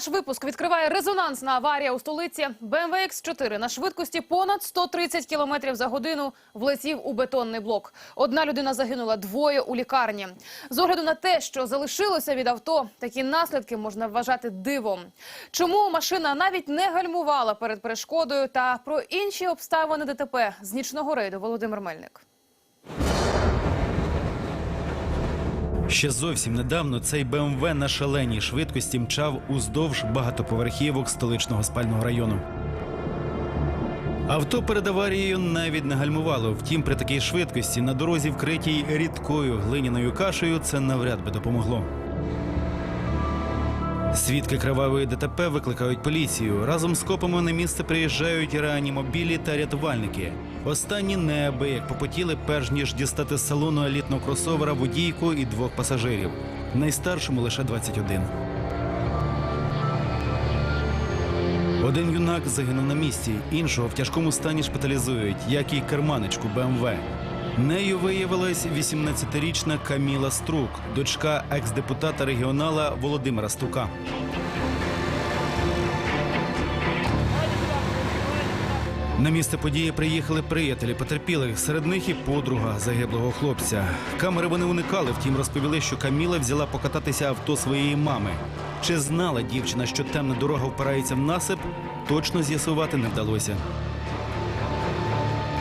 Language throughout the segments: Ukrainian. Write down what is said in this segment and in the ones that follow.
Наш випуск відкриває резонансна аварія у столиці. BMW X4 на швидкості понад 130 км за годину влетів у бетонний блок. Одна людина загинула, двоє у лікарні. З огляду на те, що залишилося від авто, такі наслідки можна вважати дивом. Чому машина навіть не гальмувала перед перешкодою та про інші обставини ДТП з нічного рейду Володимир Мельник. Ще зовсім недавно цей БМВ на шаленій швидкості мчав уздовж багатоповерхівок столичного спального району. Авто перед аварією навіть не гальмувало. Втім, при такій швидкості на дорозі, вкритій рідкою глиняною кашею, це навряд би допомогло. Свідки кривавої ДТП викликають поліцію. Разом з копами на місце приїжджають реанімобілі та рятувальники. Останні неабияк попотіли, перш ніж дістати з салону елітного кросовера водійку і двох пасажирів. Найстаршому лише 21. Один юнак загинув на місці, іншого в тяжкому стані шпиталізують, як і керманичку БМВ. Нею виявилась 18-річна Каміла Струк, дочка екс-депутата регіонала Володимира Стука. На місце події приїхали приятелі потерпілих. Серед них і подруга загиблого хлопця. Камери вони уникали, втім розповіли, що Каміла взяла покататися авто своєї мами. Чи знала дівчина, що темна дорога впирається в насип, точно з'ясувати не вдалося.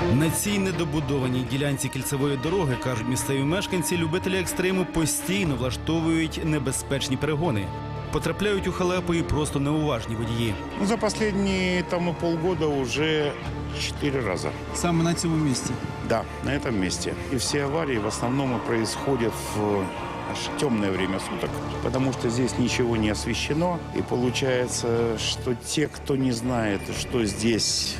На цій недобудованій ділянці кільцевої дороги, кажуть місцеві мешканці, любителі екстриму постійно влаштовують небезпечні перегони. Потрапляють у халепу і просто неуважні водії. Ну, За последние там полгода уже четыре раза. Саме на цьому місці. Да, на этом месте. И все аварии в основном происходят в аж темное время суток, потому что здесь ничего не освещено. И получается, что те, кто не знает, что здесь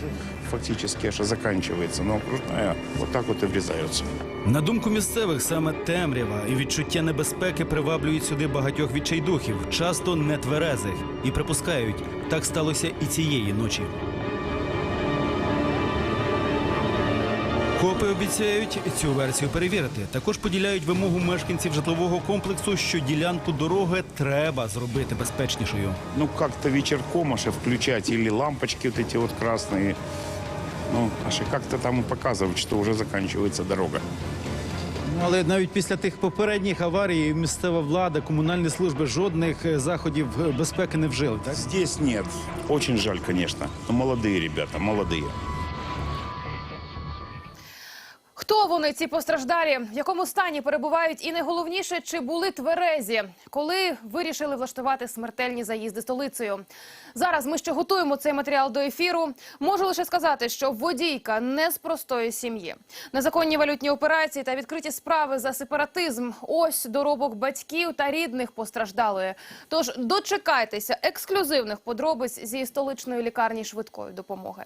фактически аж заканчивается, но окружная, вот так вот и врезаются. На думку місцевих, саме темрява і відчуття небезпеки приваблюють сюди багатьох відчайдухів, часто нетверезих, і припускають, так сталося і цієї ночі. Копи обіцяють цю версію перевірити. Також поділяють вимогу мешканців житлового комплексу, що ділянку дороги треба зробити безпечнішою. Ну, как-то вечерком аж и включать или лампочки вот эти вот красные. Ну, аж и как-то там и показывать, что уже заканчивается дорога. Ну, Але навіть після тих попередніх аварій місцева влада, комунальні служби жодних е, заходів е, безпеки не вжили. Так Здесь нет. Очень жаль, конечно. Но молодые ребята, молодые. Хто вони, ці постраждалі? В якому стані перебувають? І найголовніше, чи були тверезі, коли вирішили влаштувати смертельні заїзди столицею? Зараз ми ще готуємо цей матеріал до ефіру. Можу лише сказати, що водійка не з простої сім'ї. Незаконні валютні операції та відкриті справи за сепаратизм. Ось доробок батьків та рідних постраждалої. Тож дочекайтеся ексклюзивних подробиць зі столичної лікарні швидкої допомоги.